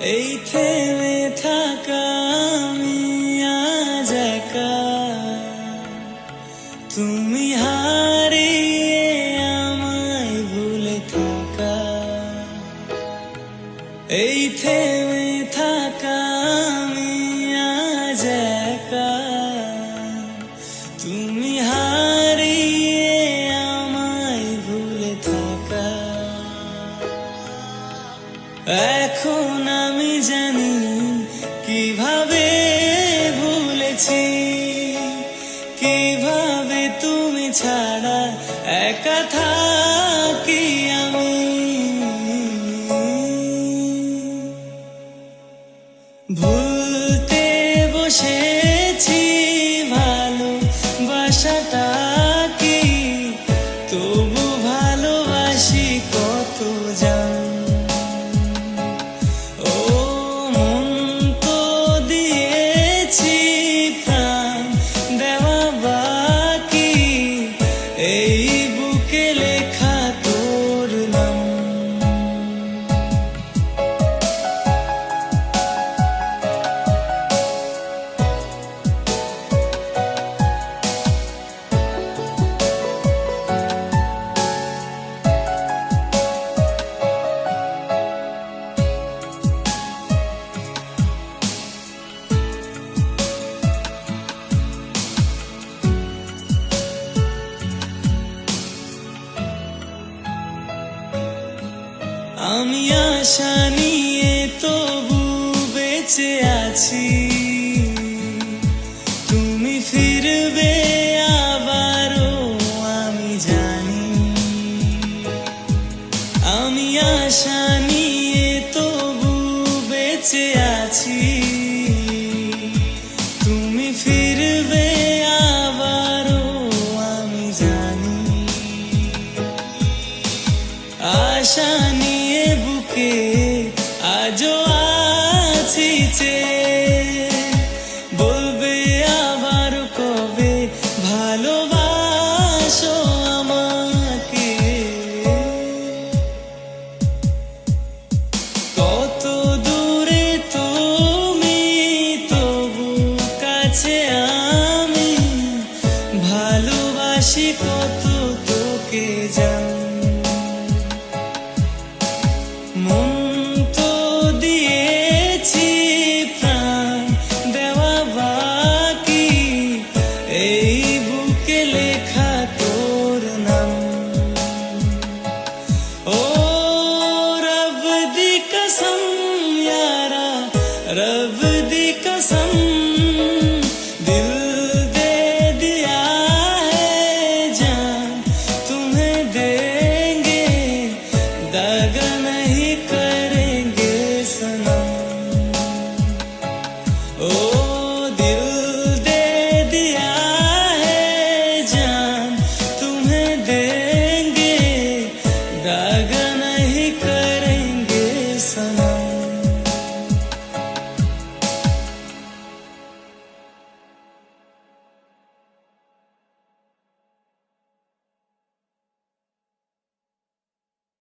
এই থেমে থাকা আমি আজ তুমি হারিয়ে আমায় ভুলে থাকা। এই থেমে থাকা আমি আজ একা। এখন আমি জানি কীভাবে ভুলেছি কীভাবে তুমি ছাড়া একা থাকি আমি। ভুলতে আমি আশা নিয়ে তবু বেঁচে আছি। তুমি ফিরবে আবারও, আমি জানি। আমি আশা নিয়ে তবু বেঁচে আছি। আছি চেয়ে